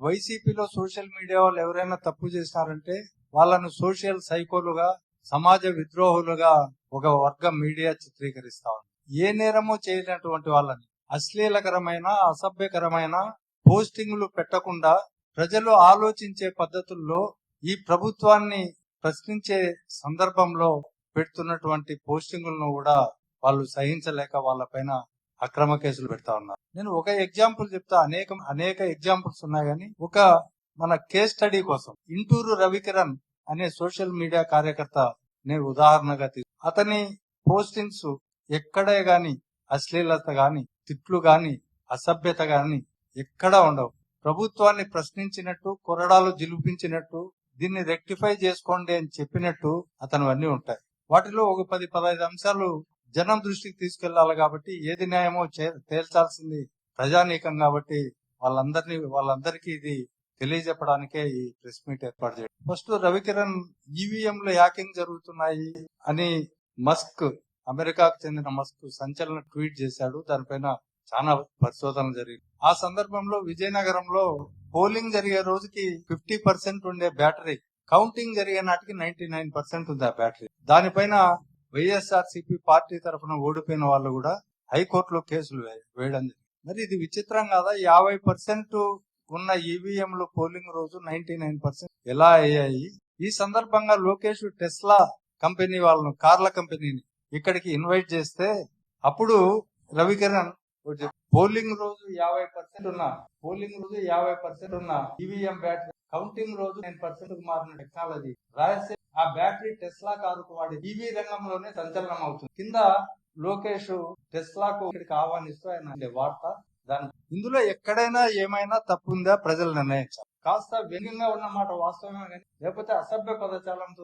వైసీపీలో social media వాళ్ళు ఎవరైనా తప్పు చేసినారంటే వాళ్ళను సోషల్ సైకోలుగా సమాజ విద్రోహులుగా ఒక వర్గం మీడియా చిత్రీకరిస్తా ఉంది ఏ నేరమో చేయనటువంటి వాళ్ళని అశ్లీలకరమైన అసభ్యకరమైన పోస్టింగ్లు పెట్టకుండా ప్రజలు ఆలోచించే పద్ధతుల్లో ఈ ప్రభుత్వాన్ని ప్రశ్నించే సందర్భంలో పెడుతున్నటువంటి పోస్టింగులను కూడా వాళ్ళు సహించలేక వాళ్ళపైన అక్రమ కేసులు పెడతా ఉన్నారు. నేను ఒక ఎగ్జాంపుల్ చెప్తా. అనేక అనేక ఎగ్జాంపుల్స్ ఉన్నాయి కానీ ఒక మన కేస్ స్టడీ కోసం ఇంటూరు రవికిరణ్ అనే సోషల్ మీడియా కార్యకర్త నేను ఉదాహరణగా తీసుకు అతని పోస్టింగ్స్ ఎక్కడే గాని అశ్లీలత గాని తిట్లు గాని అసభ్యత గాని ఎక్కడా ఉండవు. ప్రభుత్వాన్ని ప్రశ్నించినట్టు కొరడాలు జిలిపించినట్టు దీన్ని రెక్టిఫై చేసుకోండి అని చెప్పినట్టు అతను అన్ని ఉంటాయి. వాటిలో ఒక పది పదహైదు అంశాలు జనం దృష్టికి తీసుకెళ్ళాలి కాబట్టి ఏది న్యాయమో తేల్చాల్సింది ప్రజానీకం కాబట్టి వాళ్ళందరినీ వాళ్ళందరికీ ఇది తెలియజెప్పడానికే ఈ ప్రెస్ మీట్ ఏర్పాటు చేయడం ఫస్ట్ రవికిరణ్ ఈవీఎం లో హ్యాకింగ్ జరుగుతున్నాయి అని మస్క్ అమెరికాకు చెందిన మస్క్ సంచలన ట్వీట్ చేశాడు. దానిపైన చాలా పరిశోధన జరిగింది ఆ సందర్భంలో విజయనగరంలో పోలింగ్ జరిగే రోజుకి ఫిఫ్టీ పర్సెంట్ ఉండే బ్యాటరీ కౌంటింగ్ జరిగే నాటికి నైన్టీ నైన్ పర్సెంట్ ఉంది ఆ బ్యాటరీ. దానిపైన వైఎస్ఆర్ సిపి పార్టీ తరఫున ఓడిపోయిన వాళ్ళు కూడా హైకోర్టులో కేసులు వేయడం జరిగింది. మరి ఇది విచిత్రం కాదా? యాభై పర్సెంట్ ఉన్న ఈవీఎంలు పోలింగ్ రోజు నైన్టీ నైన్ పర్సెంట్ ఎలా అయ్యాయి? ఈ సందర్భంగా లోకేష్ టెస్లా కంపెనీ వాళ్ళను కార్ల కంపెనీని ఇక్కడికి ఇన్వైట్ చేస్తే అప్పుడు రవికిరణ్ పోలింగ్ రోజు యాభై పర్సెంట్ ఉన్న పోలింగ్ రోజు యాభై పర్సెంట్ ఉన్న ఈవీఎం బ్యాటరీ కౌంటింగ్ రోజు నైన్ పర్సెంట్ మారిన టెక్నాలజీ రాయలసీమ ఆ బ్యాటరీ టెస్లా కారుకు వాడి ఈవీ రంగంలోనే సంచలనం అవుతుంది కింద లోకేష్ టెస్లాకు ఇక్కడికి ఆహ్వానిస్తూ ఆయన వార్త దాని ఇందులో ఎక్కడైనా ఏమైనా తప్పు ఉందా ప్రజలు నిర్ణయించాలి. కాస్త వ్యంగ్యంగా ఉన్న మాట వాస్తవమే కానీ లేకపోతే అసభ్య పదజాలంతో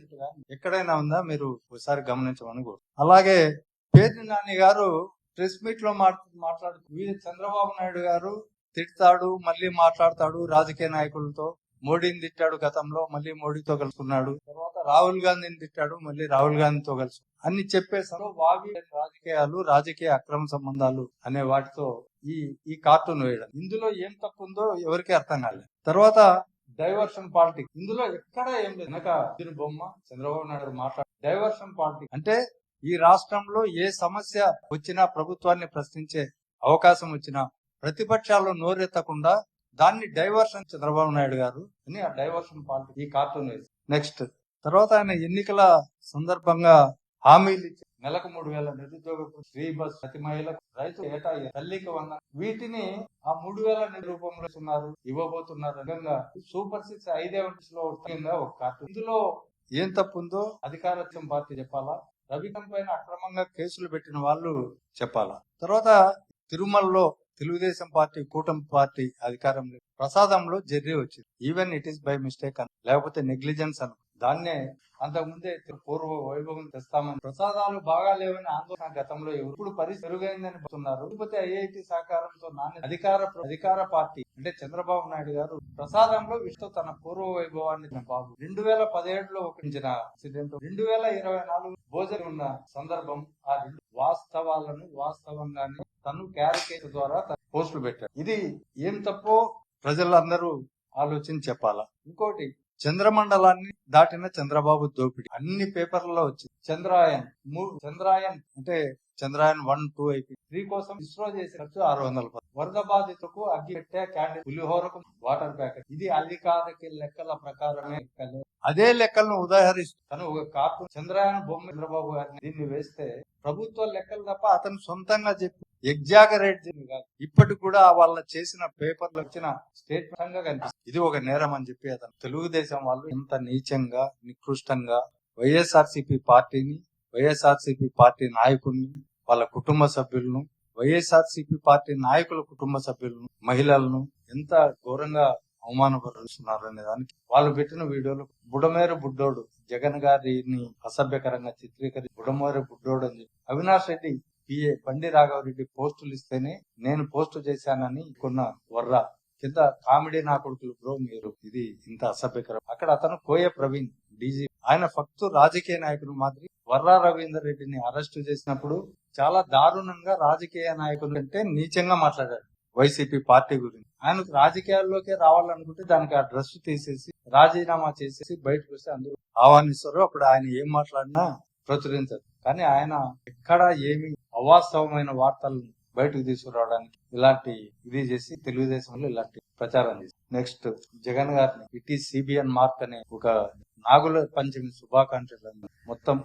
ఎక్కడైనా ఉందా మీరు ఒకసారి గమనించమని కోరు. అలాగే పేరు నాని గారు ప్రెస్ మీట్లో మాట్లాడుతూ చంద్రబాబు నాయుడు గారు తిడతాడు మళ్ళీ మాట్లాడతాడు రాజకీయ నాయకులతో మోడీని తిట్టాడు గతంలో మళ్ళీ మోడీతో కలుసుకున్నాడు. తర్వాత రాహుల్ గాంధీని తిట్టాడు మళ్ళీ రాహుల్ గాంధీతో కలుసు అన్ని చెప్పేసారు వావి రాజకీయాలు రాజకీయ అక్రమ సంబంధాలు అనే వాటితో ఈ ఈ కార్టూన్ వేయడం. ఇందులో ఏం తప్పు ఉందో ఎవరికి అర్థం కాలేదు తర్వాత డైవర్షన్ పాలిటిక్స్. ఇందులో ఎక్కడ ఏం లేదు. వెనక దీని బొమ్మ చంద్రబాబు నాయుడు మాట్లాడు డైవర్షన్ పాలిటిక్స్. అంటే ఈ రాష్ట్రంలో ఏ సమస్య వచ్చినా ప్రభుత్వాన్ని ప్రశ్నించే అవకాశం వచ్చినా ప్రతిపక్షాల్లో నోరెత్తకుండా దాన్ని డైవర్షన్ చంద్రబాబు నాయుడు గారు అని ఆ డైవర్షన్ పాలిటిక్స్ ఈ కార్టూన్ వేసి నెక్స్ట్ తర్వాత ఆయన ఎన్నికల సందర్భంగా హామీలు ఇచ్చి నెలకు మూడు వేల నిరుద్యోగ ఫ్రీ బస్ ప్రతి మహిళకు రైతు ఏటా తల్లికి వంద. వీటిని ఆ మూడు వేల రూపంలో ఉన్నారు ఇవ్వబోతున్నారు. విధంగా సూపర్ సిక్స్ ఐదే లో ఒక కార్టూన్. ఇందులో ఏం తప్పు ఉందో అధికారత్వం పార్టీ చెప్పాలా? రవికం పైన అక్రమంగా కేసులు పెట్టిన వాళ్ళు చెప్పాలా? తర్వాత తిరుమలలో తెలుగుదేశం పార్టీ కూటమి పార్టీ అధికారంలో ప్రసాదంలో జర్రీ వచ్చింది. Even it is by mistake అని లేకపోతే నెగ్లిజెన్స్ అను దాన్నే అంతకుముందే పూర్వ వైభవం తెస్తామని. ప్రసాదాలు బాగా లేవని ఆందోళన గతంలో ఇప్పుడు పరిస్థితి మెరుగైందని చెప్తున్నారు లేకపోతే ఐఐటి సహకారంతో నాణ్య అధికార అధికార పార్టీ అంటే చంద్రబాబు నాయుడు గారు ప్రసాదంలో విష్ణు తన పూర్వ వైభవాన్ని బాబు. రెండు వేల పదిహేడులో ఒప్పించిన ఇన్సిడెంట్. రెండు వేల ఇరవై నాలుగు భోజనం ఉన్న సందర్భం ఆ రెండు వాస్తవాలను వాస్తవంగానే తను క్యారికేచర్ ద్వారా తన పోస్టులు పెట్టాడు. ఇది ఏం తప్పో ప్రజలందరూ ఆలోచించి చెప్పాలా? ఇంకోటి చంద్రమండలాన్ని దాటిన చంద్రబాబు దోపిడి. అన్ని పేపర్లలో వచ్చింది. చంద్రాయన్ మూ- చంద్రాయన్ అంటే చంద్రాయన్ వన్ టూ అయిపోయి త్రీ కోసం ఇస్రో చేసిన ఖర్చు ఆరు వందల పది. వరద బాధితులకు అగ్గి పెట్టే క్యాండిల్ పులిహోరకు వాటర్ ప్యాకెట్. ఇది అధికారిక లెక్కల ప్రకారమే అదే లెక్కలను ఉదాహరిస్తూ తను ఒక కార్టూన్ చంద్రయాన్ బొమ్మ చంద్రబాబు గారిని దీన్ని వేస్తే ప్రభుత్వ లెక్కలు తప్ప అతను సొంతంగా చెప్పి ఎగ్జాగరేట్ కాదు. ఇప్పటికి కూడా వాళ్ళ చేసిన పేపర్లు వచ్చిన స్టేట్మెంట్గా కనిపిస్తుంది. ఇది ఒక నేరం అని చెప్పి అతను తెలుగుదేశం వాళ్ళు ఎంత నీచంగా నికృష్టంగా వైఎస్ఆర్సిపి పార్టీని వైఎస్ఆర్సిపి పార్టీ నాయకుల్ని వాళ్ళ కుటుంబ సభ్యులను వైఎస్ఆర్సిపి పార్టీ నాయకుల కుటుంబ సభ్యులను మహిళలను ఎంత ఘోరంగా అవమానపరుస్తున్నారు అనే దానికి వాళ్ళు పెట్టిన వీడియోలు బుడమేరు బుడ్డోడు జగన్ గారిని అసభ్యకరంగా చిత్రీకరించి బుడమేరు బుడ్డోడు అని చెప్పి అవినాష్ రెడ్డి పిఏ బండి రాఘవరెడ్డి పోస్టులు ఇస్తేనే నేను పోస్టు చేశానని కొన్న వర్ర. కింద కామెడీ నా కొడుకులు బ్రో మీరు. ఇది ఇంత అసభ్యకరం. అక్కడ అతను కోయ ప్రవీణ్ డీజీ. ఆయన ఫక్తు రాజకీయ నాయకుడు మాదిరి వర్రా రవీందర్ రెడ్డిని అరెస్టు చేసినప్పుడు చాలా దారుణంగా రాజకీయ నాయకులు అంటే నీచంగా మాట్లాడాడు వైసీపీ పార్టీ గురించి. ఆయనకు రాజకీయాల్లోకే రావాలనుకుంటే దానికి ఆ డ్రెస్ తీసేసి రాజీనామా చేసేసి బయటకు వస్తే అందరూ ఆహ్వానిస్తారు. అప్పుడు ఆయన ఏం మాట్లాడినా ప్రచురించారు. కానీ ఆయన ఎక్కడ ఏమి అవాస్తవమైన వార్తలను బయటకు తీసుకురావడానికి ఇలాంటి ఇది చేసి తెలుగుదేశంలో ఇలాంటి ప్రచారం చేసి. నెక్స్ట్ జగన్ గారిని ఇట్ ఈ సిబిఎన్ మార్క్ అనే ఒక నాగుల పంచమి శుభాకాంక్షలను మొత్తం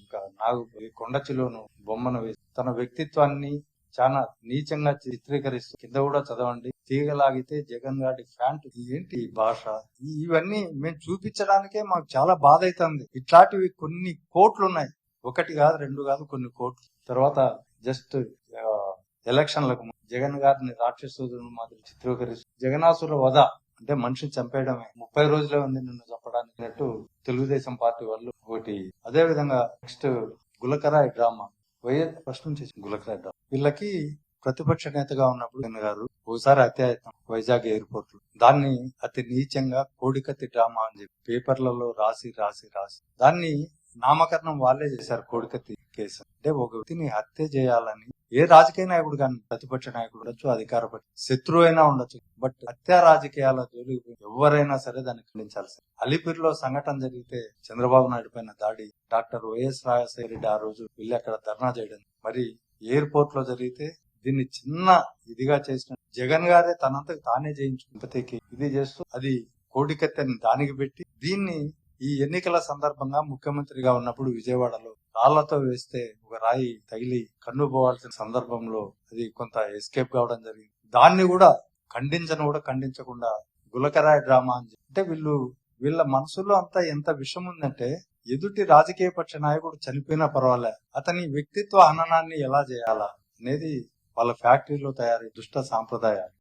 ఇంకా నాగు కొండచిలోను బొమ్మను వేసి తన వ్యక్తిత్వాన్ని చాలా నీచంగా చిత్రీకరిస్తూ కింద కూడా చదవండి. తీగలాగితే జగన్ గారి ఫ్యాంట్ ఏంటి భాష? ఇవన్నీ మేము చూపించడానికే మాకు చాలా బాధ అవుతుంది ఇట్లాంటివి కొన్ని కోట్లు ఉన్నాయి ఒకటి కాదు రెండు కాదు కొన్ని కోట్లు. తర్వాత జస్ట్ ఎలక్షన్లకు జగన్ గారిని రాక్షసుడు మాదిరి చిత్రీకరిస్తూ జగనాసుల వధ అంటే మనిషిని చంపేయడమే ముప్పై రోజులే ఉంది నిన్ను చంపడానికి అన్నట్టు తెలుగుదేశం పార్టీ వాళ్ళు ఒకటి. అదే విధంగా నెక్స్ట్ గులకరాయ్ డ్రామా. వైఎస్ ఫస్ట్ నుంచి గులకరాయ్ డ్రామా. వీళ్ళకి ప్రతిపక్ష నేతగా ఉన్నప్పుడు జగన్ గారు ఒకసారి అత్యాయత్నం వైజాగ్ ఎయిర్పోర్ట్లో దాన్ని అతి నీచంగా కోడికత్తి డ్రామా అని చెప్పి పేపర్లలో రాసి రాసి రాసి. దాన్ని నామకరణం వాళ్ళే చేశారు కోడికత్తి కేసు. అంటే ఒక వ్యక్తిని హత్య చేయాలని ఏ రాజకీయ నాయకుడు కానీ ప్రతిపక్ష నాయకుడు ఉండొచ్చు అధికార శత్రువు అయినా ఉండొచ్చు. బట్ హత్య రాజకీయాల జోలికి ఎవరైనా సరే దాన్ని ఖండించాల్సింది. అలీపూర్లో సంఘటన జరిగితే చంద్రబాబు నాయుడు పైన దాడి డాక్టర్ వైఎస్ రాజశేఖర రెడ్డి ఆ రోజు వెళ్ళి అక్కడ ధర్నా చేయడం. మరి ఎయిర్పోర్ట్లో జరిగితే దీన్ని చిన్న ఇదిగా చేసిన జగన్ గారే తనంతకు తానే చేయించుకుంపతికి ఇది చేస్తూ అది కోడికత్తెని దానికి పెట్టి దీన్ని ఈ ఎన్నికల సందర్భంగా ముఖ్యమంత్రిగా ఉన్నప్పుడు విజయవాడలో రాళ్ళతో వేస్తే ఒక రాయి తగిలి కన్ను పోవాల్సిన సందర్భంలో అది కొంత ఎస్కేప్ కావడం జరిగింది. దాన్ని కూడా ఖండించను కూడా ఖండించకుండా గులకరాయ డ్రామా అని అంటే వీళ్ళు వీళ్ళ మనసులో అంతా ఎంత విషం ఉందంటే ఎదుటి రాజకీయ పక్ష నాయకుడు చనిపోయినా పర్వాలే అతని వ్యక్తిత్వ హననాన్ని ఎలా చేయాలా అనేది వాళ్ళ ఫ్యాక్టరీలో తయారీ దుష్ట సాంప్రదాయాలు.